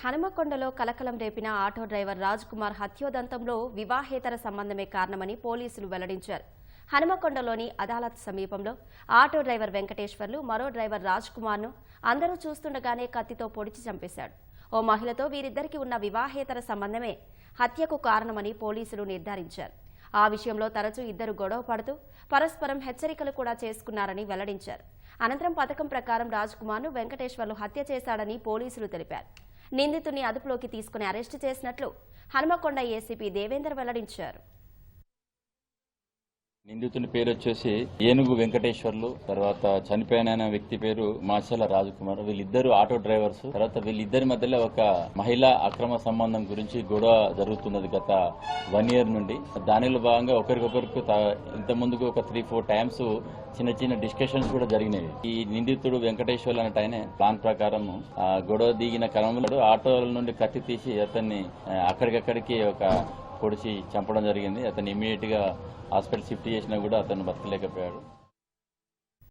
హనుమకొండలో కలకలం రేపిన auto driver Raj Kumar హత్యోదంతంలో వివాహేతర సంబంధమే కారణమని పోలీసులు వెల్లడించారు. హనుమకొండలోని అదాలత్ సమీపంలో ఆటో డ్రైవర్ వెంకటేశ్వర్లు మరో డ్రైవర్ రాజ్ కుమార్ను అందరూ చూస్తుండగానే కత్తితో పొడిచి చంపేశాడు. ఓ మహిళతో వీరిద్దరికి ఉన్న వివాహేతర సంబంధమే హత్యకు కారణమని పోలీసులు నిర్ధారించారు. ఆ విషయంలో తరచూ ఇద్దరు గొడవ పడుతూ పరస్పరం హెచ్చరికలు కూడా చేసుకున్నారని వెల్లడించారు. అనంతరం పథకం ప్రకారం రాజ్ కుమార్ను వెంకటేశ్వర్లు హత్య చేశాడని పోలీసులు తెలిపారు. నిందితుని అదుపులోకి తీసుకుని అరెస్టు చేసినట్లు హనుమకొండ ఏసీపీ దేవేందర్ వెల్లడించారు. నిందితుని పేరు వచ్చేసి ఏనుగు వెంకటేశ్వర్లు తర్వాత చనిపోయిన వ్యక్తి పేరు మాచల రాజకుమార్. వీళ్ళిద్దరు ఆటో డ్రైవర్స్. తర్వాత వీళ్ళిద్దరి మధ్యలో ఒక మహిళా అక్రమ సంబంధం గురించి గొడవ జరుగుతున్నది గత వన్ ఇయర్ నుండి. దానిలో భాగంగా ఒకరికొకరికి ఇంత ముందుకు ఒక త్రీ ఫోర్ టైమ్స్ చిన్న చిన్న డిస్కషన్స్ కూడా జరిగినవి ఈ నిందితుడు వెంకటేశ్వర్లు అన్నట్టు ఆయన ప్లాన్ ప్రకారం ఆ గొడవ దిగిన క్రమంలో ఆటోల నుండి కత్తి తీసి అతన్ని అక్కడికక్కడికి ఒక పొడిచి చంపడం జరిగింది. అతను ఇమీడియట్గా హాస్పిటల్ షిఫ్ట్ చేసినా కూడా అతను బతకలేకపోయాడు.